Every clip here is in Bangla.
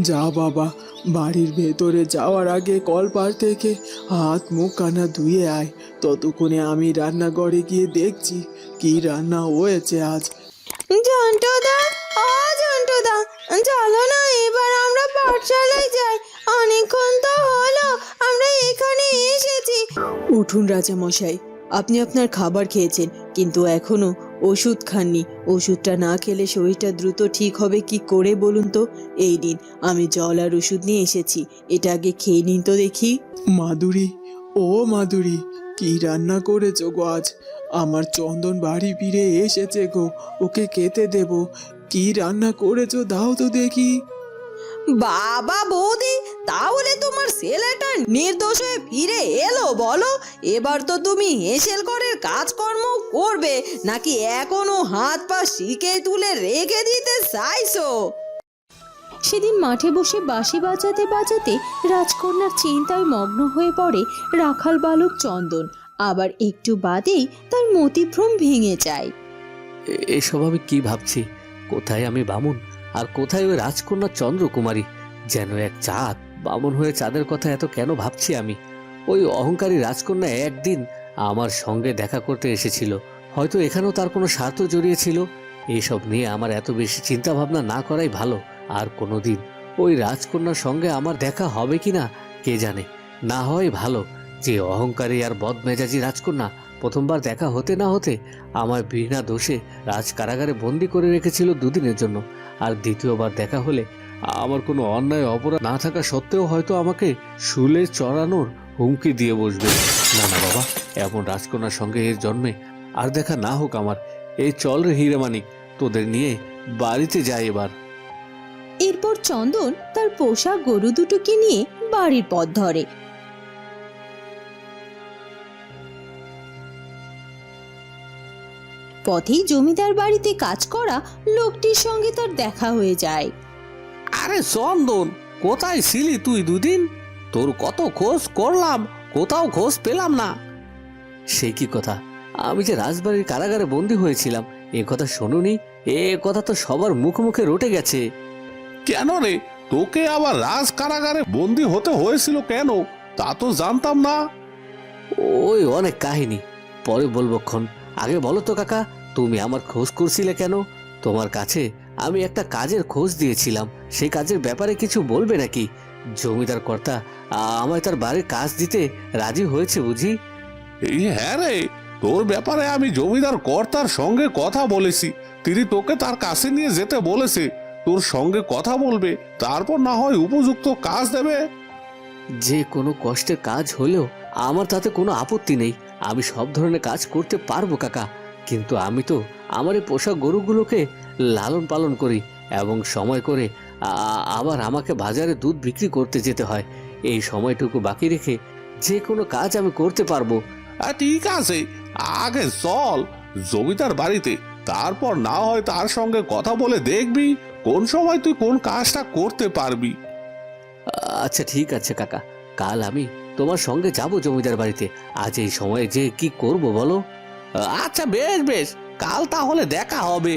যা বাবা বাড়ির ভেতরে যাওয়ার আগে কলপার থেকে হাত মুখ কানা ধুয়ে আয়। ততক্ষণে আমি রান্নাঘরে গিয়ে দেখছি কি রান্না হয়েছে আজ। জন্টুদা ও জন্টুদা চলো না এবার আমরা পাঠশালায় যাই। অনেকক্ষণ তো হলো আমরা এখানে এসেছি। উঠুন রাজামশাই আপনি আপনার খাবার খেয়েছেন কিন্তু এখনও ওষুধ খাননি। ওষুধটা না খেলে শরীরটা দ্রুত ঠিক হবে কি করে বলুন তো? এই দিন আমি জল আর ওষুধ নিয়ে এসেছি। এটা আগে খেয়ে নিন তো দেখি। মাধুরী ও মাধুরী কি রান্না করেছ গো আজ? আমার চন্দন বাড়ি ফিরে এসেছে গো ওকে খেতে দেব। কি রান্না করেছ দাও তো দেখি। বাবা বৌদি তাহলে তোমার ছেলেটা নির্দোষ হয়ে ফিরে এলো বলো? এবার তো তুমি হেসেল করের কাজকর্ম করবে নাকি এখনও হাত পা শিখে তুলে রেখে দিতে চাইছো? সেদিন মাঠে বসে বাঁশি বাজাতে বাজাতে রাজকন্যার চিন্তায় মগ্ন হয়ে পড়ে রাখাল বালক চন্দন। আবার একটু বাদেই তার মতিভ্রম ভেঙে যায়। এসব আমি কি ভাবছি? কোথায় আমি বামুন? আর কোথায় ওই রাজকন্যা চন্দ্রকুমারী? যেন এক চাঁদ বামুন হয়ে চাঁদের কথা এত কেন ভাবছি আমি? ওই অহংকারী রাজকন্যা একদিন আমার সঙ্গে দেখা করতে এসেছিল। হয়তো এখানেও তার কোনো স্বার্থ জড়িয়েছিল। এসব নিয়ে আমার এত বেশি চিন্তা ভাবনা না করাই ভালো। আর কোনোদিন ওই রাজকন্যার সঙ্গে আমার দেখা হবে কি না, কে জানে? না হয় ভালো। যে অহংকারী আর বদমেজাজি রাজকন্যা প্রথমবার দেখা হতে না হতে আমার বিনা দোষে রাজ কারাগারে বন্দি করে রেখেছিল দুদিনের জন্য। আর দ্বিতীয়বার দেখা হলে আমার কোনো অন্যায় অপরাধ না থাকা সত্ত্বেও হয়তো আমাকে শুলে চড়ানোর হুমকি দিয়ে বসবে। না না, বাবা, এমন রাজকন্যার সঙ্গে এর জন্মে আর দেখা না হোক আমার। এই চল রে হিরেমানিক তোদের নিয়ে বাড়িতে যাই এবার। এরপর চন্দন তার পোষা গরু দুটোকে নিয়ে বাড়ির পথ ধরে। পথেই জমিদার বাড়িতে কাজ করা লোকটির সঙ্গে তার দেখা হয়ে যায়। আরে চন্দন কোথায় ছিলি তুই দুদিন? তোর কত খোঁজ করলাম কোথাও খোঁজ পেলাম না। সে কি কথা? আমি যে রাজবাড়ির কারাগারে বন্দী হয়েছিলাম এ কথা শোনুনি এ কথা তো সবার মুখে মুখে রটে গেছে। কেন রে? তোকে আবার রাজ কারাগারে বন্দি হতে হয়েছিল কেন? তা তো জানতাম না। ওই অনেক কাহিনী পরে বলব ক্ষণ। আগে বলো তো কাকা তুমি আমার খোঁজ করছিলে কেন? তোমার কাছে আমি একটা কাজের খোঁজ দিয়েছিলাম। সেই কাজের ব্যাপারে কিছু বলবে নাকি? জমিদার কর্তা আমায় তার বাড়ির কাজ দিতে রাজি হয়েছে বুঝি? হ্যাঁ রে তোর ব্যাপারে আমি জমিদার কর্তার সঙ্গে কথা বলেছি। তিনি তোকে তার কাছে নিয়ে যেতে বলেছে। তোর সঙ্গে কথা বলবে তারপর না হয় উপযুক্ত কাজ দেবে। যে কোনো কষ্টের কাজ হলেও আমার তাতে কোনো আপত্তি নেই। আমি সব ধরনের কাজ করতে পারব কাকা। কিন্তু আমি তো আমার এই পোষা গরুগুলোকে লালন পালন করি এবং সময় করে আবার আমাকে বাজারে দুধ বিক্রি করতে যেতে হয়। এই সময়টুকু বাকি রেখে যে কোনো কাজ আমি করতে পারব। ঠিক আছে আগে চল জমিদার বাড়িতে তারপর না হয় তার সঙ্গে কথা বলে দেখবি কোন সময় তুই কোন কাজটা করতে পারবি। আচ্ছা ঠিক আছে কাকা কাল আমি তোমার সঙ্গে যাব জমিদার বাড়িতে। আজ এই সময়ে যে কি করব বলো? আচ্ছা বেশ বেশ কাল তাহলে দেখা হবে।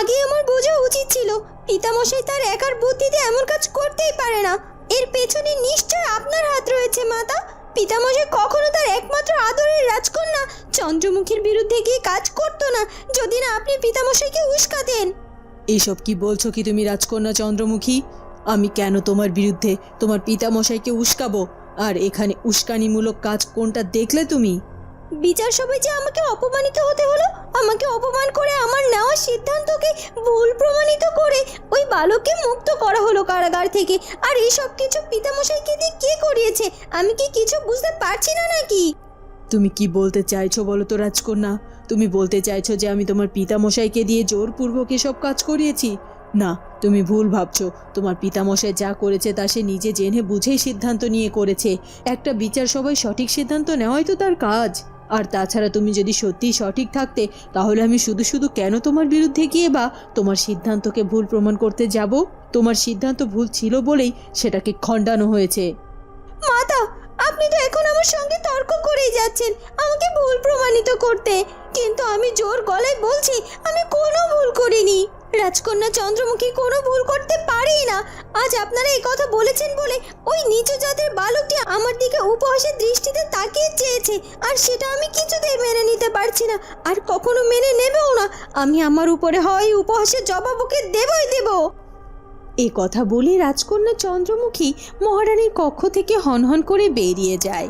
আগে আমার বোঝা উচিত ছিল। পিতামশাই তার একার বুদ্ধিতে এমন কাজ করতেই পারে না। এর পেছনে নিশ্চয় আপনার হাত রয়েছে, মাতা। পিতামশাই কখনো তার একমাত্র আদরের রাজকন্যা চন্দ্রমুখীর বিরুদ্ধে গিয়ে কাজ করতো না, যদি না আপনি পিতামশাইকে উস্কাতেন এসব কি বলছো কি তুমি, রাজকন্যা চন্দ্রমুখী? আমি কেন তোমার বিরুদ্ধে তোমার পিতামশাইকে উস্কাবো? আর এখানে উস্কানিমূলক কাজ কোনটা দেখলে তুমি? বিচার সভায় যে আমাকে অপমানিত হতে হলো, আমাকে অপমান করে আমার নেওয়া সিদ্ধান্তকে ভুল প্রমাণিত করে ওই বালককে মুক্ত করা হলো কারাগার থেকে। আর এই সব কিছু পিতামশাইকে দিয়ে কে করিয়েছে? আমি কি কিছু বুঝতে পারছি না নাকি? তুমি কি বলতে চাইছো বলো তো, রাজকন্যা? তুমি বলতে চাইছো যে আমি তোমার পিতামশাইকে দিয়ে জোরপূর্বক এসব কাজ করিয়েছি? না, তুমি ভুল ভাবছ। তোমার পিতামশাই যা করেছে তা সে নিজে জেনে বুঝেই সিদ্ধান্ত নিয়ে করেছে। একটা বিচার সবাই সঠিক সিদ্ধান্ত নেওয়াই তো তার কাজ। আর তাছাড়া তুমি যদি সত্যিই সঠিক থাকতে, তাহলে আমি শুধু শুধু কেন তোমার বিরুদ্ধে গিয়ে বা তোমার সিদ্ধান্তকে ভুল প্রমাণ করতে যাব? তোমার সিদ্ধান্ত ভুল ছিল বলেই সেটাকে খণ্ডানো হয়েছে। মাতা, আপনি তো এখন আমার সঙ্গে তর্ক করেই যাচ্ছেন, আমাকে ভুল প্রমাণিত করতে। কিন্তু আমি জোর গলায় বলছি, আমি কোনো ভুল করিনি। রাজকন্যা চন্দ্রমুখী কোনো ভুল করতে পারেই না। আজ আপনারা এই কথা বলেছেন বলে ওই নিচু জাতের বালকটি আমার দিকে উপহাসের দৃষ্টিতে তাকিয়ে চেয়েছে, আর সেটা আমি কিছুতেই মেনে নিতে পারছি না, আর কখনো মেনে নেবেও না। আমি আমার উপরে হয় উপহাসের জবাব ওকে দেবই দেবো। এ কথা বলে রাজকন্যা চন্দ্রমুখী মহারানীর কক্ষ থেকে হনহন করে বেরিয়ে যায়।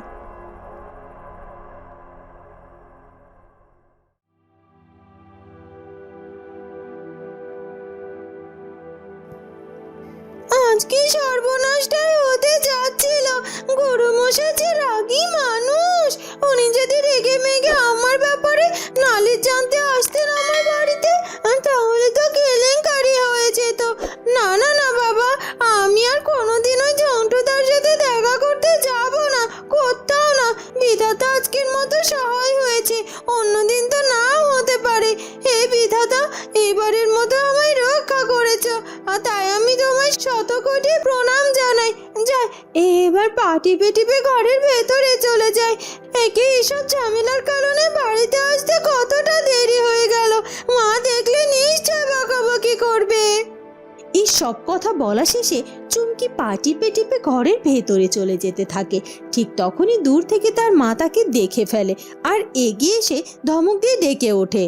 সব কথা বলা শেষে চুমকি পা টিপে টিপে ঘরের ভেতরে চলে যেতে থাকে। ঠিক তখনই দূর থেকে তার মা তাকে দেখে ফেলে আর এগিয়ে এসে ধমক দিয়ে ডেকে ওঠে।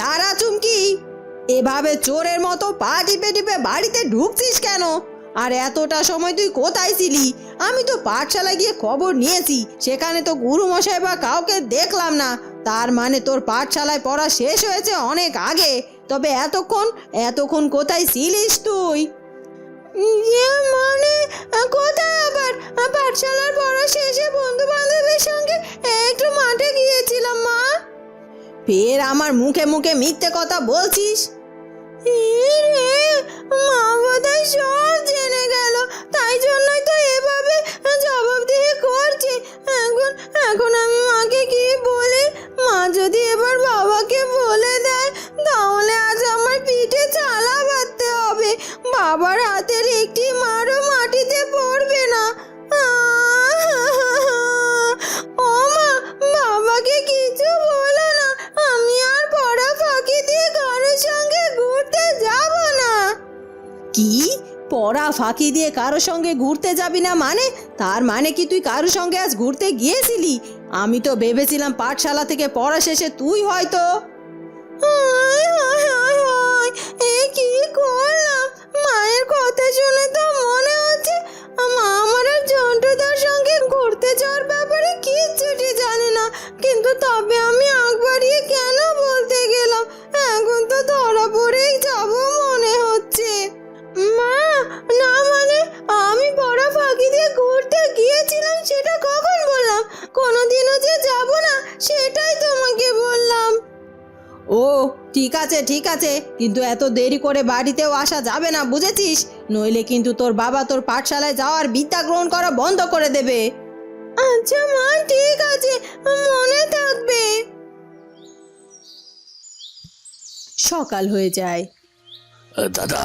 দাঁড়া চুমকি, এভাবে চোরের মতো পা টিপে টিপে বাড়িতে ঢুকছিস কেন? আর এতটা সময় তুই কোথায় ছিলি? আমি তো পাঠশালায় গিয়ে খবর নিয়েছি, সেখানে তো গুরুমশাই বা কাউকে দেখলাম না। তার মানে তোর পাঠশালায় পড়া শেষ হয়েছে অনেক আগে। তবে এতক্ষণ এতক্ষণ কোথায় ছিলিস তুই? ইয়ে মানে কোথায় আবার? পাঠশালার পড়া শেষে বন্ধু বান্ধবের সঙ্গে একটু মাঠে গিয়েছিলাম, মা। ফের আমার মুখে মুখে মিথ্যে কথা বলছিস? মা সব তাই তো এভাবে এখন এখন আমি মাকে বলি? মা যদি এবার বাবাকে বলে দেয়, তাহলে আজ আমার পিঠে চালা বাঁধতে হবে। বাবার হাতের ফাঁকি দিয়ে কারোর সঙ্গে ঘুরতে যাবি না মানে? তার মানে কি তুই কারোর সঙ্গে আজ ঘুরতে গিয়েছিলি? আমি তো ভেবেছিলাম পাঠশালা থেকে পড়া শেষে তুই হয়তো কিন্তু এত দেরি করে বাড়িতেও আসা যাবে না, বুঝেছিস? নইলে কিন্তু তোর বাবা তোর পাঠশালায় যাওয়ার বিদ্যা গ্রহণ করা বন্ধ করে দেবে। আচ্ছা মা, ঠিক আছে, মনে থাকবে। সকাল হয়ে যায়। দাদা,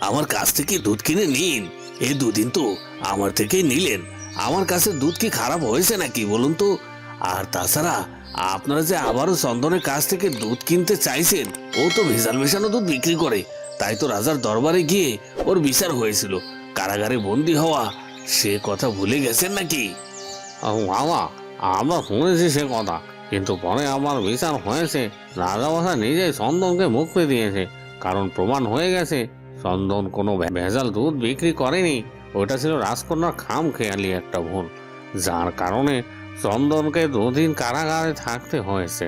আমার কাছ থেকে দুধ কিনে নিন। এই দুদিন তো আমার থেকেই নিলেন। আমার কাছে দুধ কি খারাপ হয়েছে নাকি বলুন তো? আর তাছাড়া আপনারা যে আবারও চন্দনের কাছ থেকে দুধ কিনতে চাইছেন, ও তো ভেজাল মেশানো দুধ বিক্রি করে। তাই তো রাজার দরবারে গিয়ে ওর বিচার হয়েছিল। কারাগারে বন্দি হওয়া, সে কথা ভুলে গেছেন নাকি? মামা, আমরা শুনেছি সে কথা, কিন্তু পরে আমার বিচার হয়েছে। রাজামশাই নিজেই চন্দনকে মুক্তি দিয়েছে, কারণ প্রমাণ হয়ে গেছে, চন্দন কোনো ভেজাল দুধ বিক্রি করেনি। ওটা ছিল রাজকন্যার খাম খেয়ালি একটা ভুল, যার কারণে চন্দনকে দুদিন কারাগারে থাকতে হয়েছে।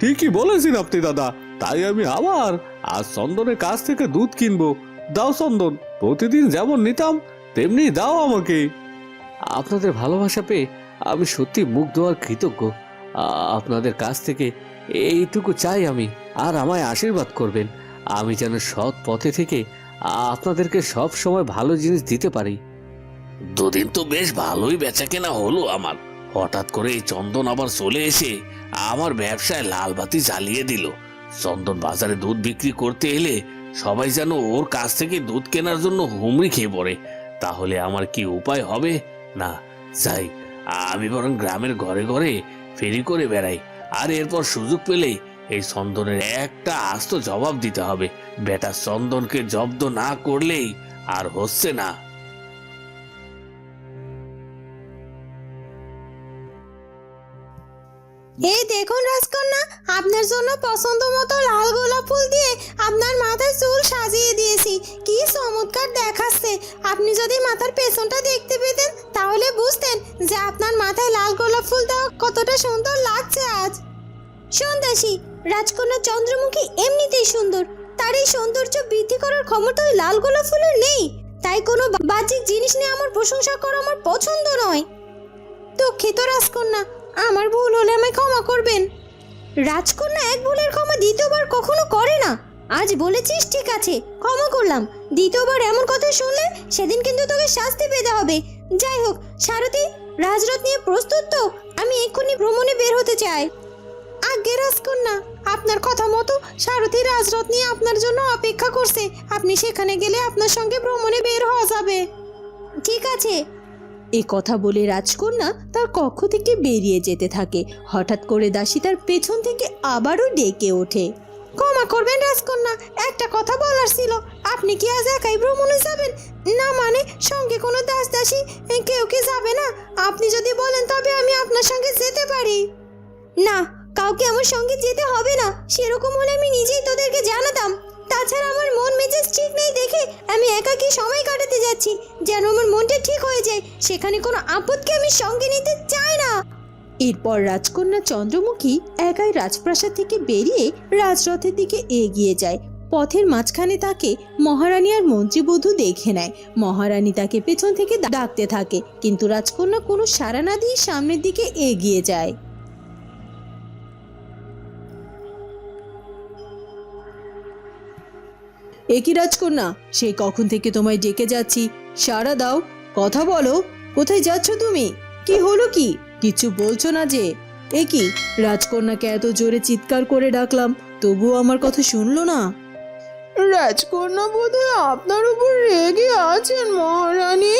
ঠিকই বলেছেন আপনি দাদা। তাই আমি আবার আজ চন্দনের কাছ থেকে দুধ কিনবো। দাও চন্দন প্রতিদিন যেমন নিতাম তেমনি দাও আমাকে। আপনাদের ভালোবাসা পেয়ে আমি সত্যি মুগ্ধ আর কৃতজ্ঞ। আপনাদের কাছ থেকে এইটুকু চাই আমি আর আমায় আশীর্বাদ করবেন। আমি যেন সৎ পথে থেকে আপনাদেরকে সব সময় ভালো জিনিস দিতে পারি। দুদিন তো বেশ ভালোই বেচা কেনা হলো আমার। হঠাৎ করে এই চন্দন আবার চলে এসে আমার ব্যবসায় লাল বাতি জ্বালিয়ে দিল। চন্দন বাজারে দুধ বিক্রি করতে এলে সবাই যেন ওর কাছ থেকে দুধ কেনার জন্য হুমড়ি খেয়ে পড়ে। তাহলে আমার কি উপায় হবে? না, যাই। আমি বরং গ্রামের ঘরে ঘরে ফেরি করে বেড়াই। আর এরপর সুযোগ পেলেই এই চন্দনের একটা আস্ত জবাব দিতে হবে। বেটা, চন্দনকে জব্দ না করলেই আর হচ্ছে না। এই দেখুন রাজকন্যা, আপনার জন্য পছন্দ মতো লাল গোলাপ ফুল দিয়ে আপনার মাথায় চুল সাজিয়ে দিয়েছি। কি চমৎকার দেখাচ্ছে। আপনি যদি মাথার পেছনটা দেখতে পেতেন, তাহলে বুঝতেন যে আপনার মাথায় লাল গোলাপ ফুল দেওয়া কতটা সুন্দর লাগছে আজ। সন্ন্যাসী রাজকন্যা চন্দ্রমুখী এমনিতেই সুন্দর। তার এই সৌন্দর্য বৃদ্ধি করার ক্ষমতা ওই লাল গোলাপ ফুলের নেই। তাই কোনো বাহ্যিক জিনিস নিয়ে আমার প্রশংসা করা আমার পছন্দ নয়। দুঃখিত রাজকন্যা আমার ভুল হলে আমায় ক্ষমা করবেন। রাজকন্যা এক ভুলের ক্ষমা দ্বিতীয়বার কখনো করে না। আজ বলেছিস ঠিক আছে, ক্ষমা করলাম। দ্বিতীয়বার এমন কথা শুনলে সেদিন কিন্তু তোকে শাস্তি পেতে হবে। যাই হোক, সারথি, রাজরথ নিয়ে প্রস্তুত তো? আমি এক্ষুনি ভ্রমণে বের হতে চাই। আজ্ঞে রাজকন্যা, আপনার কথা মতো সারথি রাজরথ নিয়ে আপনার জন্য অপেক্ষা করছে। আপনি সেখানে গেলে আপনার সঙ্গে ভ্রমণে বের হওয়া যাবে। ঠিক আছে এ কথা বলে রাজকন্যা তার কক্ষ থেকে বেরিয়ে যেতে থাকে। হঠাৎ করে দাসী তার পেছন থেকে আবারও ডেকে ওঠে। ক্ষমা করবেন রাজকন্যা, একটা কথা বলার ছিল। আপনি কি আজ একাই ভ্রমণে যাবেন? না মানে সঙ্গে কোনো দাস দাসী কেউ কি যাবে না? আপনি যদি বলেন তবে আমি আপনার সঙ্গে যেতে পারি। না, কাউকে আমার সঙ্গে যেতে হবে না। সেরকম হলে আমি নিজেই তোদেরকে জানাতাম। তাছাড়া আমার মন মেজাজ ঠিক নেই দেখে আমি একাকী সময় কাটাতে যাচ্ছি। যেন আমার মনটা ঠিক হয়ে যায়। সেখানে কোনো আপদকে আমি সঙ্গে নিতে চাই না। এরপর রাজকন্যা চন্দ্রমুখী একাই রাজপ্রাসাদ থেকে বেরিয়ে রাজরথের দিকে এগিয়ে যায়। পথের মাঝখানে তাকে মহারানী আর মন্ত্রীবধূ দেখে নেয়। মহারানী তাকে পেছন থেকে ডাকতে থাকে, কিন্তু রাজকন্যা কোনো সাড়া না দিয়ে সামনের দিকে এগিয়ে যায়। একই রাজকন্যা সেই কখন থেকে তোমায় ডেকে যাচ্ছি? সাড়া দাও। কথা বলো কোথায় যাচ্ছ তুমি? কি হলো কি? কিছু বলছো না যে। এ কি রাজকন্যাকে এত জোরে চিৎকার করে ডাকলাম তবুও আমার কথা শুনলো না। রাজকন্যা বোধহয় আপনার উপর রেগে আছেন মহারানী।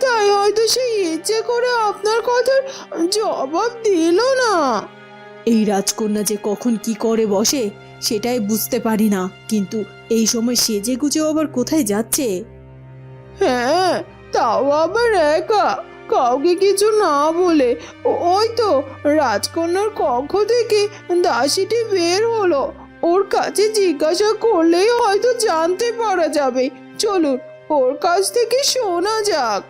তাই হয়তো সে ইচ্ছে করে আপনার কথার জবাব দিল না। এই রাজকন্যা যে কখন কি করে বসে সেটাই বুঝতে পারি না। কিন্তু এই সময় সেজে গুজেও আবার কোথায় যাচ্ছে? হ্যাঁ তাও আবার একা? কাউকে কিছু না বলে। ওই তো রাজকন্যার কক্ষ থেকে দাসীটি বের হলো। ওর কাছে জিজ্ঞাসা করলেই হয়তো জানতে পারা যাবে। চলুন ওর কাছ থেকে শোনা যাক।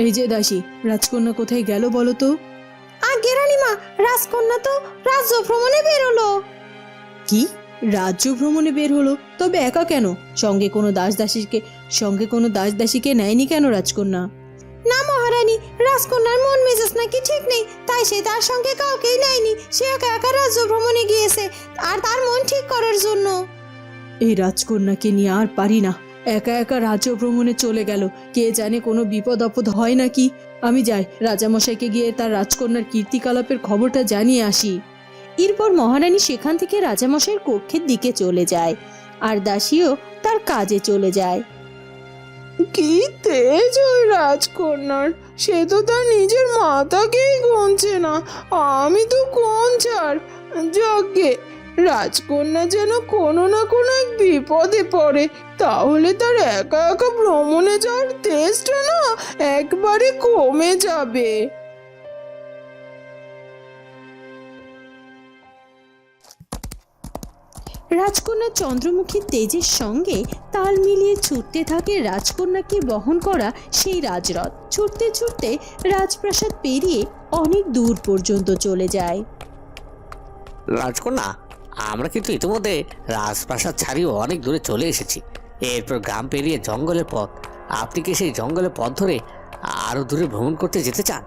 এই যে দাসী রাজকন্যা কোথায় গেল বলো তো? আজ্ঞে রানীমা রাজকন্যা তো রাজ্য ভ্রমণে বেরোলো কি? রাজ্য ভ্রমণে বের হলো? তবে একা কেন? সঙ্গে কোনো দাস দাসীকে সঙ্গে কোনো দাস দাসীকে নেয়নি কেন রাজকন্যা? না মহারানী, রাজকন্যার মন মেজাজ নাকি ঠিক নেই, তাই সে তার সঙ্গে কাউকেই নেয়নি। সে একা একা রাজ্য ভ্রমণে গিয়েছে, আর তার মন ঠিক করার জন্য। এই রাজকন্যাকে নিয়ে আর পারি না। একা একা রাজ্য ভ্রমণে চলে গেল। কে জানে কোনো বিপদ আপদ হয় নাকি? আমি যাই, রাজামশাইকে গিয়ে তার রাজকন্যার কীর্তিকলাপের খবরটা জানিয়ে আসি। এরপর মহারানী সেখান থেকে রাজামশাইয়ের কক্ষের দিকে চলে যায়। আর দাসীও তার কাজে চলে যায়। কি তেজ ওই রাজকন্যার! সে তো তার নিজের মাতাকেই গুনছে না। আমি তো কোন ছাড় যাকে রাজকন্যা যেন কোনো না কোনো এক বিপদে পড়ে, তাহলে তার একা একা ভ্রমণে যাওয়ার তেজটা না একবারে কমে যাবে। রাজকন্যা চন্দ্রমুখীর তেজের সঙ্গে তাল মিলিয়ে ছুটতে থাকে রাজকন্যাকে বহন করা সেই রাজরথ। ছুটতে ছুটতে রাজপ্রাসাদ পেরিয়ে অনেক দূর পর্যন্ত চলে যায়। রাজকন্যা আমরা কিন্তু ইতিমধ্যে রাজপ্রাসাদ ছাড়িয়ে অনেক দূরে চলে এসেছি। এরপর গ্রাম পেরিয়ে জঙ্গলের পথ। আপনি কি সেই জঙ্গলের পথ ধরে আরও দূরে ভ্রমণ করতে যেতে চান?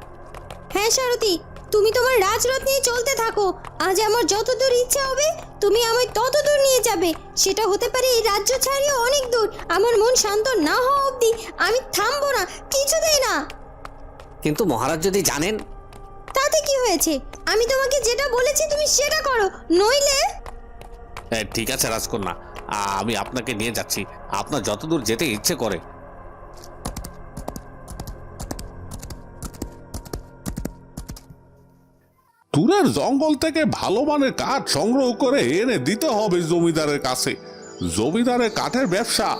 হ্যাঁ সারথি। তুমি তোমার রাজরথ নিয়ে চলতে থাকো। আজ আমার যতদূর ইচ্ছা হবে তুমি আমায় তত দূর নিয়ে যাবে। সেটা হতে পারে এই রাজ্য ছাড়িয়ে অনেক দূর। আমার মন শান্ত না হওয়া অবধি আমি থামবো না কিছুতেই না। কিন্তু মহারাজ যদি জানেন? তাতে কি হয়েছে? আমি তোমাকে যেটা বলেছি তুমি সেটা করো নইলে ঠিক আছে রাজকন্যা আমি আপনাকে নিয়ে যাচ্ছি। আপনার যতদূর যেতে ইচ্ছে করে। দূরের জঙ্গল থেকে ভালো মানের কাঠ সংগ্রহ করে এনে দিতে হবে জমিদারের কাছে। জমিদারের কাঠের ব্যবসা।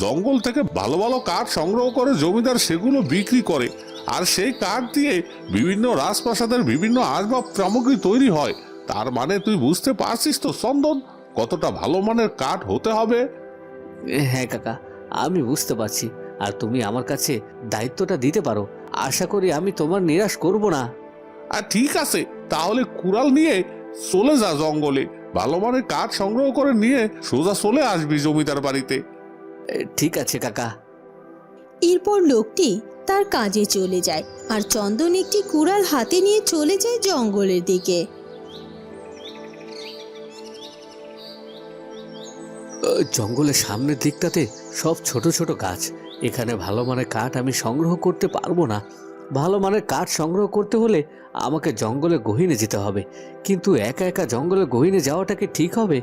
জঙ্গল থেকে ভালো ভালো কাঠ সংগ্রহ করে জমিদার সেগুলো বিক্রি করে। আর সেই কাঠ দিয়ে বিভিন্ন রাজপ্রাসাদের বিভিন্ন আসবাব সামগ্রী তৈরি হয়। তার মানে তুই বুঝতে পারছিস তো, চন্দন? কতটা ভালো মানের কাঠ হতে হবে? হ্যাঁ কাকা, আমি বুঝতে পারছি। আর তুমি আমার কাছে দায়িত্বটা দিতে পারো। আশা করি আমি তোমার নিরাশ করব না। আর ঠিক আছে তাহলে কুড়াল নিয়ে চলে যা জঙ্গলে। ভালো মানের কাঠ সংগ্রহ করে নিয়ে সোজা চলে আসবি জমিদার বাড়িতে। ঠিক আছে কাকা। এরপর লোকটি তার কাজে চলে যায় আর চন্দন একটি কুড়াল হাতে নিয়ে চলে যায় জঙ্গলের দিকে। জঙ্গলের সামনের দিকটাতে সব ছোট ছোট গাছ। এখানে ভালো মানের কাঠ আমি সংগ্রহ করতে পারব না। ভালো মানের কাঠ সংগ্রহ করতে হলে আমাকে জঙ্গলে গহীনে যেতে হবে। কিন্তু একা একা জঙ্গলে গহীনে যাওয়াটা কি ঠিক হবে?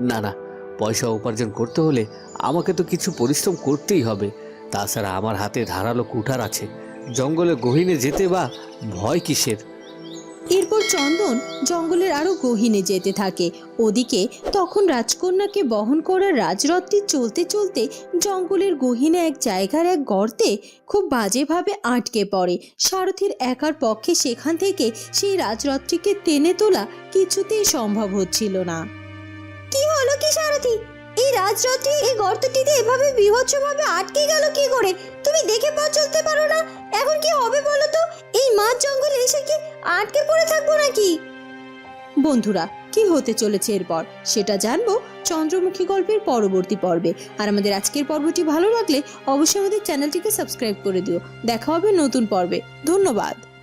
না না, পয়সা উপার্জন করতে হলে আমাকে তো কিছু পরিশ্রম করতেই হবে। তাছাড়া আমার হাতে ধারালো কুঠার আছে। জঙ্গলে গহীনে যেতে বা ভয় কিসের? এরপর চন্দন জঙ্গলের আরও গহীনে যেতে থাকে। ওদিকে তখন রাজকন্যাকে বহন করা রাজরথটি চলতে চলতে জঙ্গলের গহীনে এক জায়গার এক গর্তে খুব বাজেভাবে আটকে পড়ে। সারথীর একার পক্ষে সেখান থেকে সেই রাজরথটিকে টেনে তোলা কিছুতেই সম্ভব হচ্ছিল না। কি হলো কি সারথি? এই রাজরথটি এই গর্তটিতে এভাবে বিভৎসভাবে আটকে গেল কি করে? তুমি দেখে পথ চলতে পারো না। এখন কি হবে বলো তো? এই মাছ জঙ্গলে এসে কি আটকে পড়ে থাকব নাকি? বন্ধুরা, কি হতে চলেছে এরপর? সেটা জানব চন্দ্রমুখী গল্পের পরবর্তী পর্বে। আর আমাদের আজকের পর্বটি ভালো লাগলে অবশ্যই আমাদের চ্যানেলটিকে সাবস্ক্রাইব করে দিও। দেখা হবে নতুন পর্বে। ধন্যবাদ।